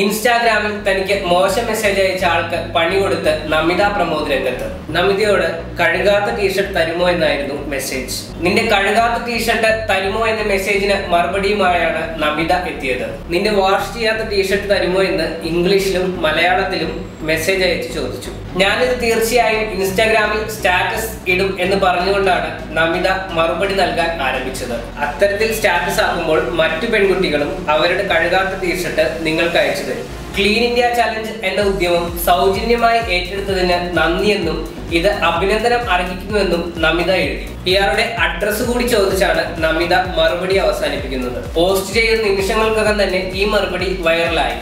ഇൻസ്റ്റാഗ്രാമിൽ തനിക്ക് മോശം മെസ്സേജ് അയച്ച ആൾക്ക് പണി കൊടുത്ത് നമിത പ്രമോദ് രംഗത്ത്. നമിതയോട് കഴുകാത്ത ടീഷർട്ട് തരുമോ എന്നായിരുന്നു മെസ്സേജ് നിന്റെ കഴുകാത്ത ടീഷർട്ട് തരുമോ എന്ന മെസ്സേജിന് മറുപടിയുമായാണ് നമിത എത്തിയത്. നിന്റെ വാഷ് ചെയ്യാത്ത ടീഷർട്ട് തരുമോ എന്ന് ഇംഗ്ലീഷിലും മലയാളത്തിലും മെസ്സേജ് അയച്ച് ചോദിച്ചു. ഞാനിത് തീർച്ചയായും ഇൻസ്റ്റാഗ്രാമിൽ സ്റ്റാറ്റസ് ഇടും എന്ന് പറഞ്ഞുകൊണ്ടാണ് നമിത മറുപടി നൽകാൻ ആരംഭിച്ചത്. അത്തരത്തിൽ സ്റ്റാറ്റസ് ആകുമ്പോൾ മറ്റു പെൺകുട്ടികളും അവരുടെ കഴുകാത്ത ടീഷർട്ട് നിങ്ങൾക്ക് അയച്ചു തരും ക്ലീൻ ഇന്ത്യ ചലഞ്ച് എന്ന ഉദ്യമം സൗജന്യമായി ഏറ്റെടുത്തതിന് നന്ദിയെന്നും ഇത് അഭിനന്ദനം അർഹിക്കുന്നുവെന്നും നമിത എഴുതി. ഇയാളുടെ അഡ്രസ് കൂടി ചോദിച്ചാണ് നമിത മറുപടി അവസാനിപ്പിക്കുന്നത്. പോസ്റ്റ് ചെയ്ത നിമിഷങ്ങൾക്കകം തന്നെ ഈ മറുപടി വൈറലായി